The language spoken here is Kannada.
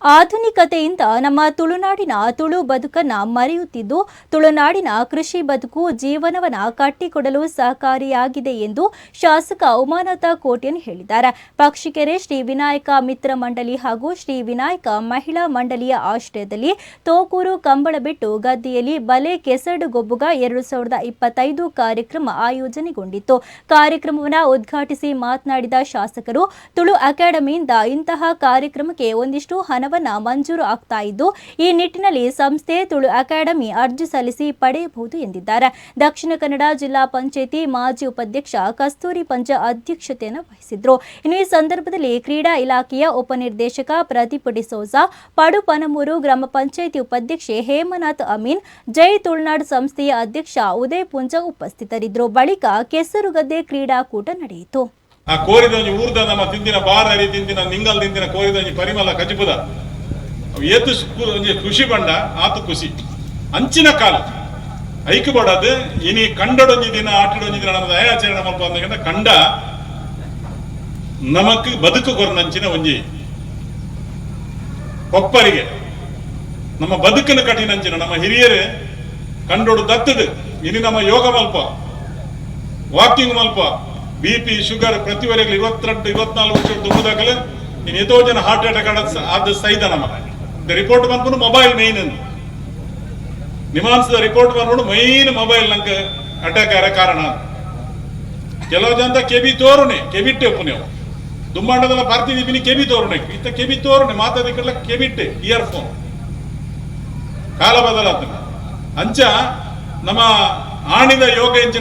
ಆಧುನಿಕತೆಯಿಂದ ನಮ್ಮ ತುಳುನಾಡಿನ ತುಳು ಬದುಕನ್ನ ಮರೆಯುತ್ತಿದ್ದು, ತುಳುನಾಡಿನ ಕೃಷಿ ಬದುಕು ಜೀವನವನ್ನ ಕಟ್ಟಿಕೊಡಲು ಸಹಕಾರಿಯಾಗಿದೆ ಎಂದು ಶಾಸಕ ಉಮಾನಾಥ ಕೋಟ್ಯನ್ ಹೇಳಿದ್ದಾರೆ. ಪಕ್ಷಿಕೆರೆ ಶ್ರೀ ವಿನಾಯಕ ಮಿತ್ರ ಮಂಡಳಿ ಹಾಗೂ ಶ್ರೀ ವಿನಾಯಕ ಮಹಿಳಾ ಮಂಡಳಿಯ ಆಶ್ರಯದಲ್ಲಿ ತೋಕೂರು ಕಂಬಳಬೆಟ್ಟು ಗದ್ದೆಯಲ್ಲಿ ಬಲೆ ಕೆಸಡು ಗೊಬ್ಬುಗ ಎರಡು ಸಾವಿರದ ಇಪ್ಪತ್ತೈದು ಕಾರ್ಯಕ್ರಮ ಆಯೋಜನೆಗೊಂಡಿತ್ತು. ಕಾರ್ಯಕ್ರಮವನ್ನು ಉದ್ಘಾಟಿಸಿ ಮಾತನಾಡಿದ ಶಾಸಕರು, ತುಳು ಅಕಾಡೆಮಿಯಿಂದ ಇಂತಹ ಕಾರ್ಯಕ್ರಮಕ್ಕೆ ಒಂದಿಷ್ಟು ಹಣವನ್ನ ಮಂಜೂರು ಆಗ್ತಾ ಇದ್ದು, ಈ ನಿಟ್ಟಿನಲ್ಲಿ ಸಂಸ್ಥೆ, ತುಳು ಅಕಾಡೆಮಿ ಅರ್ಜಿ ಸಲ್ಲಿಸಿ ಪಡೆಯಬಹುದು ಎಂದಿದ್ದಾರೆ. ದಕ್ಷಿಣ ಕನ್ನಡ ಜಿಲ್ಲಾ ಪಂಚಾಯಿತಿ ಮಾಜಿ ಉಪಾಧ್ಯಕ್ಷ ಕಸ್ತೂರಿ ಪಂಚ ಅಧ್ಯಕ್ಷತೆಯನ್ನು ವಹಿಸಿದ್ರು. ಇನ್ನು ಈ ಸಂದರ್ಭದಲ್ಲಿ ಕ್ರೀಡಾ ಇಲಾಖೆಯ ಉಪನಿರ್ದೇಶಕ ಪ್ರದೀಪ್ ಡಿಸೋಜಾ ಪಡುಪನಮೂರು ಗ್ರಾಮ ಪಂಚಾಯಿತಿ ಉಪಾಧ್ಯಕ್ಷೆ ಹೇಮನಾಥ್ ಅಮೀನ್, ಜೈ ತುಳುನಾಡು ಸಂಸ್ಥೆಯ ಅಧ್ಯಕ್ಷ ಉದಯ್ ಪುಂಜ ಉಪಸ್ಥಿತರಿದ್ದರು. ಬಳಿಕ ಕೆಸರುಗದ್ದೆ ಕ್ರೀಡಾಕೂಟ ನಡೆಯಿತು. ಆ ಕೋರಿದೊಂಜಿ ಊರ್ದ ನಮ್ಮ ತಿಂದಿನ ಬಾರರಿ, ತಿಂದಿನ ನಿಂಗಲ್, ತಿಂದಿನ ಕೋರಿದೊಂಜಿ ಪರಿಮಳ ಕಜಿಪುದ. ಏತು ಒಂಜಿ ಖುಷಿ ಬಂಡ ಆತು ಖುಷಿ. ಅಂಚಿನ ಕಾಲ. ಐಕ್ ಬಡದು ಇನಿ ಕಂಡಡೊಂಜಿ ದಿನ, ಆಟಡೊಂಜಿ ದಿನ ನಮ್ಮ ದಯಾಚರಣೆ ಮಲ್ಪ ಕಂಡ ನಮಕ್ ಬದುಕು ಕೊರನಂಚಿನ ಒಂಜಿ ಒಪ್ಪರಿಗೆ ನಮ್ಮ ಬದುಕಿನ ಕಠಿಣಂಚಿನ, ನಮ್ಮ ಹಿರಿಯರು ಕಂಡೋಡು ದತ್ತದು. ಇನಿ ನಮ್ಮ ಯೋಗ ಮಲ್ಪ. ವಾಕಿಂಗ್ ಮಲ್ಪ. ಬಿ ಪಿ ಶುಗರ್ ಪ್ರತಿ ವರೆಗೆ ಇವತ್ತೆಂಟು ಇವತ್ನಾಲ್ಕು ವರ್ಷ ತುಂಬುದಾಗಲೇ ಇನ್ನು ಎದೋ ಜನ ಹಾರ್ಟ್ ಅಟ್ಯಾಕ್ ಆದ ಸಹಿತ ನಮ್ಮ ರಿಪೋರ್ಟ್ ಬಂದ್ಬಿಟ್ಟು ಮೊಬೈಲ್ ಮೇನ್ ನಿಮಾನ್ಸದ ರಿಪೋರ್ಟ್ ಬಂದ್ಬಿಟ್ಟು ಮೈನ್ ಮೊಬೈಲ್ ನಂಗೆ ಅಟ್ಯಾಕ್ ಆರ ಕಾರಣ ಕೆಲವು ಜನ ಕೆಬಿ ತೋರುನೆ ಕೆಬಿಟ್ಟೆ ನೀವು ದುಮ್ಮಾಂಡದಲ್ಲ ಬರ್ತಿದ್ದೀವಿ ಕೆಬಿ ತೋರುನೆ ಇತ್ತ ಕೆಬಿ ತೋರುನೆ ಮಾತಾಡಿಕಲ್ಲ ಕೆಬಿಟ್ಟೆ ಇಯರ್ಫೋನ್ ಕಾಲ ಬದಲಾದ ಅಂಚ ನಮ್ಮ ಆಣಿದ ಯೋಗ ಎಂಚಿನ